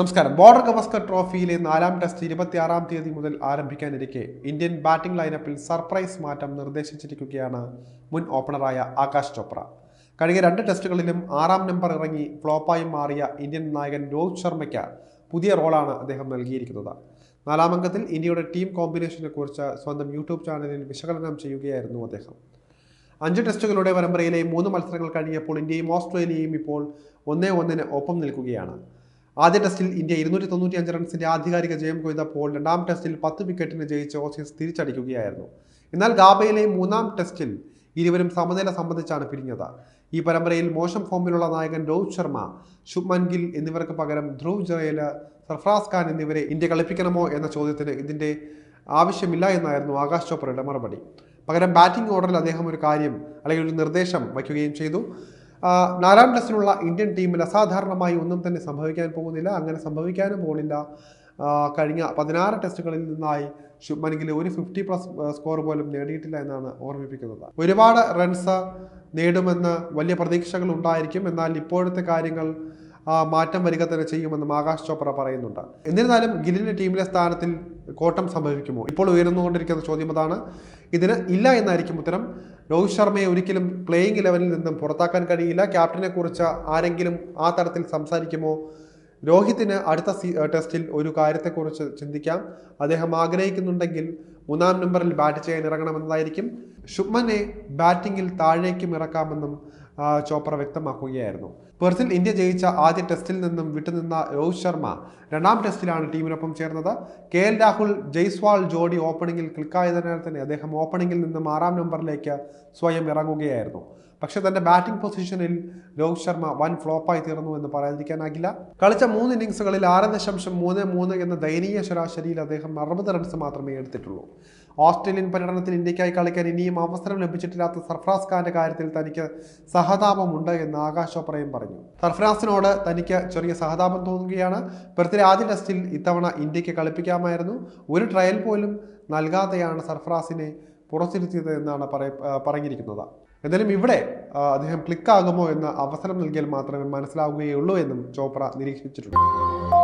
നമസ്കാരം. ബോർഡർ ഗവസ്കർ ട്രോഫിയിലെ നാലാം ടെസ്റ്റ് ഇരുപത്തിയാറാം തീയതി മുതൽ ആരംഭിക്കാനിരിക്കെ ഇന്ത്യൻ ബാറ്റിംഗ് ലൈനപ്പിൽ സർപ്രൈസ് മാറ്റം നിർദ്ദേശിച്ചിരിക്കുകയാണ് മുൻ ഓപ്പണറായ ആകാശ് ചോപ്ര. കഴിഞ്ഞ രണ്ട് ടെസ്റ്റുകളിലും ആറാം നമ്പർ ഇറങ്ങി ഫ്ലോപ്പായി മാറിയ ഇന്ത്യൻ നായകൻ രോഹിത് ശർമ്മയ്ക്ക് പുതിയ റോളാണ് അദ്ദേഹം നൽകിയിരിക്കുന്നത്. നാലാം അംഗത്തിൽ ഇന്ത്യയുടെ ടീം കോമ്പിനേഷനെ കുറിച്ച് സ്വന്തം യൂട്യൂബ് ചാനലിൽ വിശകലനം ചെയ്യുകയായിരുന്നു അദ്ദേഹം. അഞ്ച് ടെസ്റ്റുകളുടെ പരമ്പരയിലെ മൂന്ന് മത്സരങ്ങൾ കഴിഞ്ഞപ്പോൾ ഇന്ത്യയും ഓസ്ട്രേലിയയും ഇപ്പോൾ ഒന്നേ ഒന്നിന് ഒപ്പം നിൽക്കുകയാണ്. ആദ്യ ടെസ്റ്റിൽ ഇന്ത്യ ഇരുന്നൂറ്റി തൊണ്ണൂറ്റി അഞ്ച് റൺസിന്റെ ആധികാരിക ജയം കൊയ്തപ്പോൾ രണ്ടാം ടെസ്റ്റിൽ പത്ത് വിക്കറ്റിന് ജയിച്ച് ഓസീസ് തിരിച്ചടിക്കുകയായിരുന്നു. എന്നാൽ ഗാബയിലെ മൂന്നാം ടെസ്റ്റിൽ ഇരുവരും സമനില സംബന്ധിച്ചാണ് പിരിഞ്ഞത്. ഈ പരമ്പരയിൽ മോശം ഫോമിലുള്ള നായകൻ രോഹിത് ശർമ്മ ശുഭ്മൻ ഗിൽ എന്നിവർക്ക് പകരം ധ്രുവ് ജയൽ സർഫ്രാസ് ഖാൻ എന്നിവരെ ഇന്ത്യ കളിപ്പിക്കണമോ എന്ന ചോദ്യത്തിന് ഇതിന്റെ ആവശ്യമില്ല എന്നായിരുന്നു ആകാശ് ചോപ്രയുടെ മറുപടി. പകരം ബാറ്റിംഗ് ഓർഡറിൽ അദ്ദേഹം ഒരു കാര്യം അല്ലെങ്കിൽ ഒരു നിർദ്ദേശം വയ്ക്കുകയും ചെയ്തു. നാലാം ടെസ്റ്റിനുള്ള ഇന്ത്യൻ ടീമിൽ അസാധാരണമായി ഒന്നും തന്നെ സംഭവിക്കാൻ പോകുന്നില്ല അങ്ങനെ സംഭവിക്കാനും പോകുന്നില്ല. കഴിഞ്ഞ പതിനാറ് ടെസ്റ്റുകളിൽ നിന്നായി ശുഭ്മൻ ഒരു ഫിഫ്റ്റി പ്ലസ് സ്കോർ പോലും നേടിയിട്ടില്ല എന്നാണ് ഓർമ്മിപ്പിക്കുന്നത്. ഒരുപാട് റൺസ് നേടുമെന്ന് വലിയ പ്രതീക്ഷകൾ ഉണ്ടായിരിക്കും. എന്നാൽ ഇപ്പോഴത്തെ കാര്യങ്ങൾ മാറ്റം വരിക തന്നെ ചെയ്യുമെന്നും ആകാശ് ചോപ്ര പറയുന്നുണ്ട്. എന്നിരുന്നാലും ഗിലിന്റെ ടീമിലെ സ്ഥാനത്തിൽ കോട്ടം സംഭവിക്കുമോ? ഇപ്പോൾ ഉയർന്നുകൊണ്ടിരിക്കുന്ന ചോദ്യം അതാണ്. ഇതിന് ഇല്ല എന്നായിരിക്കും ഉത്തരം. രോഹിത് ശർമ്മയെ ഒരിക്കലും പ്ലേയിങ് ഇലവനിൽ നിന്നും പുറത്താക്കാൻ കഴിയില്ല. ക്യാപ്റ്റനെ കുറിച്ച് ആരെങ്കിലും ആ തരത്തിൽ സംസാരിക്കുമോ? രോഹിത്തിന് അടുത്ത ടെസ്റ്റിൽ ഒരു കാര്യത്തെക്കുറിച്ച് ചിന്തിക്കാം. അദ്ദേഹം ആഗ്രഹിക്കുന്നുണ്ടെങ്കിൽ മൂന്നാം നമ്പറിൽ ബാറ്റ് ചെയ്യാൻ ഇറങ്ങണമെന്നതായിരിക്കും. ശുഭ്മനെ ബാറ്റിങ്ങിൽ താഴേക്കും ഇറക്കാമെന്നും ചോപ്ര വ്യക്തമാക്കുകയായിരുന്നു. പെർത്തിൽ ഇന്ത്യ ജയിച്ച ആദ്യ ടെസ്റ്റിൽ നിന്നും വിട്ടുനിന്ന രോഹിത് ശർമ്മ രണ്ടാം ടെസ്റ്റിലാണ് ടീമിനൊപ്പം ചേർന്നത്. കെ എൽ രാഹുൽ ജയ്സ്വാൾ ജോഡി ഓപ്പണിംഗിൽ ക്ലിക്കായതിനാൽ തന്നെ അദ്ദേഹം ഓപ്പണിംഗിൽ നിന്നും ആറാം നമ്പറിലേക്ക് സ്വയം ഇറങ്ങുകയായിരുന്നു. പക്ഷേ തന്റെ ബാറ്റിംഗ് പൊസിഷനിൽ രോഹിത് ശർമ്മ വൻ ഫ്ലോപ്പായി തീർന്നു എന്ന് പറയാതിരിക്കാനാകില്ല. കളിച്ച മൂന്ന് ഇന്നിങ്സുകളിൽ ആറ് ദശാംശം മൂന്ന് മൂന്ന് എന്ന ദയനീയ ശരാശരിയിൽ അദ്ദേഹം അറുപത് റൺസ് മാത്രമേ എടുത്തിട്ടുള്ളൂ. ഓസ്ട്രേലിയൻ പര്യടനത്തിൽ ഇന്ത്യക്കായി കളിക്കാൻ ഇനിയും അവസരം ലഭിച്ചിട്ടില്ലാത്ത സർഫ്രാസ് ഖാന്റെ കാര്യത്തിൽ തനിക്ക് സഹതാപമുണ്ട് എന്ന് ആകാശ് ചോപ്രയും പറഞ്ഞു സർഫറാസിനോട് തനിക്ക് ചെറിയ സഹതാപം തോന്നുകയാണ്. പെർത്തിലെ ആദ്യ ടെസ്റ്റിൽ ഇത്തവണ ഇന്ത്യയ്ക്ക് കളിപ്പിക്കാമായിരുന്നു. ഒരു ട്രയൽ പോലും നൽകാതെയാണ് സർഫ്രാസിനെ പുറത്തിരുത്തിയത് എന്നാണ് പറഞ്ഞിരിക്കുന്നത്. എന്തായാലും ഇവിടെ അദ്ദേഹം ക്ലിക്കാകുമോ എന്ന് അവസരം നൽകിയാൽ മാത്രമേ മനസ്സിലാവുകയുള്ളൂ എന്നും ചോപ്ര നിരീക്ഷിച്ചിട്ടുണ്ട്.